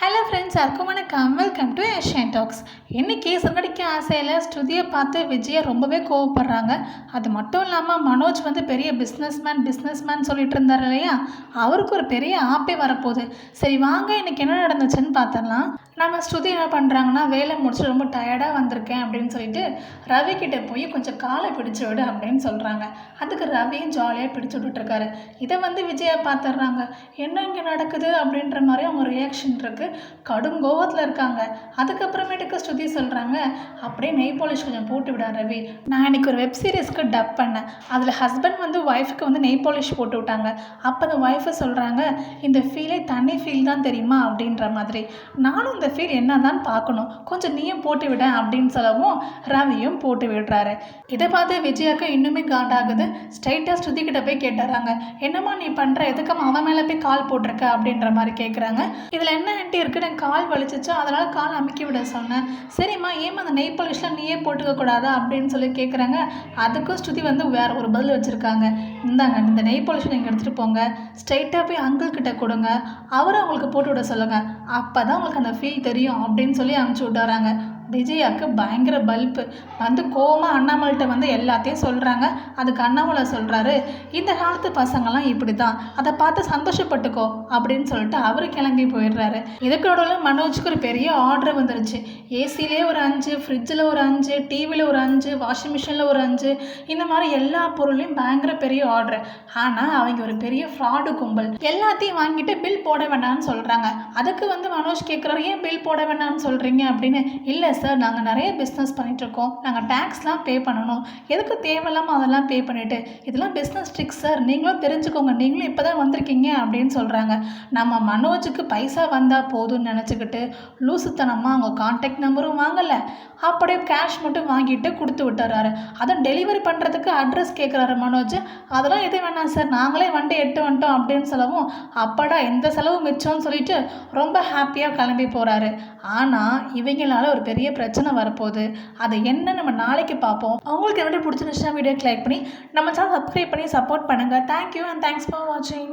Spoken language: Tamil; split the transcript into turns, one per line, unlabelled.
ஹலோ ஃப்ரெண்ட்ஸ் எல்லாருக்கும் வணக்கம். வெல்கம் டு ஏஷியன் டாக்ஸ் இன்னைக்கு சங்கடிக்க ஆசையில் ஸ்ருதியை பார்த்து விஜயை ரொம்பவே கோவப்படுறாங்க. அது மட்டும் இல்லாமல் மனோஜ் வந்து பெரிய பிஸ்னஸ்மேன் பிஸ்னஸ்மேன் சொல்லிட்டு இருந்தார் இல்லையா? அவருக்கு ஒரு பெரிய ஆப்பே வரப்போகுது. சரி வாங்க இன்னைக்கு என்ன நடந்துச்சுன்னு பார்த்துடலாம். நம்ம ஸ்ருதி என்ன பண்ணுறாங்கன்னா வேலை முடிச்சு ரொம்ப டயர்டாக வந்திருக்கேன் அப்படின்னு சொல்லிட்டு ரவி கிட்டே போய் கொஞ்சம் காலை பிடிச்சு விடு அப்படின்னு சொல்கிறாங்க அதுக்கு ரவியும் ஜாலியாக பிடிச்சு விட்டுட்ருக்காரு இதை வந்து விஜயை பார்த்துடுறாங்க. என்ன இங்கே நடக்குது அப்படின்ற மாதிரி அவங்க ரியாக்ஷன் இருக்குது கடும் கோவத்தில் இருக்காங்க. அதுக்கப்புறமேட்டுக்கு ஸ்ருதி சொல்கிறாங்க அப்படியே நெய் பாலிஷ் கொஞ்சம் போட்டு விட ரவி. நான் இன்னைக்கு ஒரு வெப் சீரிஸ்க்கு டப் பண்ணேன். அதில் ஹஸ்பண்ட் வந்து ஒய்ஃப்க்கு வந்து நெய் பாலிஷ் போட்டு விட்டாங்க. அப்போ அந்த ஒய்ஃபை சொல்கிறாங்க இந்த ஃபீலே தனி ஃபீல் தான் தெரியுமா? அப்படின்ற மாதிரி. நானும் இந்த ஃபீல் என்னதான் பார்க்கணும்? கொஞ்சம் நீயும் போட்டு விட அப்படின்னு சொல்லவும் ரவியும் போட்டு விடுறாரு. இதை பார்த்து விஜயாக்கு இன்னுமே காண்டாகுது. ஸ்ட்ரைட்டாக ஸ்ருதிக்கிட்ட போய் கேட்டுறாங்க. என்னம்மா நீ பண்ணுற எதுக்கம்மா அவன் மேலே போய் கால் போட்டிருக்க? அப்படின்ற மாதிரி கேட்குறாங்க இதில் என்ன ஆண்டி இருக்குன்னு எனக்கு கால் வலிச்சிச்சு? அதனால் கால் அமுக்கி விட சொன்னேன். சரிம்மா ஏமா அந்த நெய் பாலிஷ்லாம் நீயே போட்டுக்க கூடாதா அப்படின்னு சொல்லி கேட்குறாங்க அதுக்கும் ஸ்ருதி வந்து வேற ஒரு பதில் வச்சுருக்காங்க. இந்தாங்க இந்த நெய் பாலிஷ் நீங்கள் எடுத்துகிட்டு போங்க. ஸ்ட்ரைட்டாக போய் அங்கிள் கிட்ட கொடுங்க. அவரை அவங்களுக்கு போட்டு விட சொல்லுங்கள் அப்போ தான் உங்களுக்கு அந்த ஃபீல் தெரியும் அப்படின்னு சொல்லி அனுப்பிச்சி விட்டுறாங்க. விஜயாவுக்கு பயங்கர பல்ப்பு வந்து கோமா அண்ணாமல்கிட்ட வந்து எல்லாத்தையும் சொல்கிறாங்க அதுக்கு அண்ணாமலை சொல்கிறாரு இந்த காலத்து பசங்கள்லாம் இப்படி தான் அதை பார்த்து சந்தோஷப்பட்டுக்கோ அப்படின்னு சொல்லிட்டு அவர் கிளம்பி போயிடுறாரு. இதுக்கு மனோஜுக்கு ஒரு பெரிய ஆர்டர் வந்துருச்சு. ஏசிலே ஒரு அஞ்சு ஃப்ரிட்ஜில் ஒரு அஞ்சு டிவியில் ஒரு அஞ்சு வாஷிங் மிஷினில் ஒரு அஞ்சு. இந்த மாதிரி எல்லா பொருளையும் பயங்கர பெரிய ஆர்டர் ஆனால் அவங்க ஒரு பெரிய ஃப்ராடு கும்பல். எல்லாத்தையும் வாங்கிட்டு பில் போட வேண்டாம்னு சொல்கிறாங்க அதுக்கு வந்து மனோஜ் கேட்குறாரு ஏன் பில் போட வேண்டாம்னு சொல்கிறீங்க அப்படின்னு. இல்லை சார் நாங்கள் நிறைய பிஸ்னஸ் பண்ணிகிட்ருக்கோம் நாங்கள் டேக்ஸ்லாம் பே பண்ணணும். எதுக்கு தேவையில்லாமல் அதெல்லாம் பே பண்ணிவிட்டு இதெல்லாம் பிஸ்னஸ் ட்ரிக்ஸ் சார். நீங்களும் தெரிஞ்சுக்கோங்க. நீங்களும் இப்போ தான் வந்திருக்கீங்க அப்படின்னு சொல்கிறாங்க நம்ம மனோஜுக்கு பைசா வந்தால் போதும்னு நினச்சிக்கிட்டு லூசுத்தனமாக அவங்க காண்டாக்ட் நம்பரும் வாங்கலை. அப்படியே கேஷ் மட்டும் வாங்கிட்டு கொடுத்து விட்டுறாரு. அதுவும் டெலிவரி பண்ணுறதுக்கு அட்ரஸ் கேட்குறாரு மனோஜ். அதெல்லாம் எது வேணாம் சார். நாங்களே வண்டி எட்டு வந்துட்டோம் அப்படின்னு சொல்லவும் அப்பாடா எந்த செலவு மிச்சம்னு சொல்லிட்டு ரொம்ப ஹாப்பியாக கிளம்பி போகிறாரு ஆனால் இவங்களால ஒரு பெரிய பிரச்சனை வரப்போகுது. அது என்ன நம்ம நாளைக்கு பார்ப்போம். அவங்களுக்கு என்னோட பிடிச்சிருந்துச்சுன்னா வீடியோ லைக் பண்ணி நம்ம சேனல் சப்ஸ்கிரைப் பண்ணி சப்போர்ட் பண்ணுங்கள் thank you and thanks for வாட்சிங்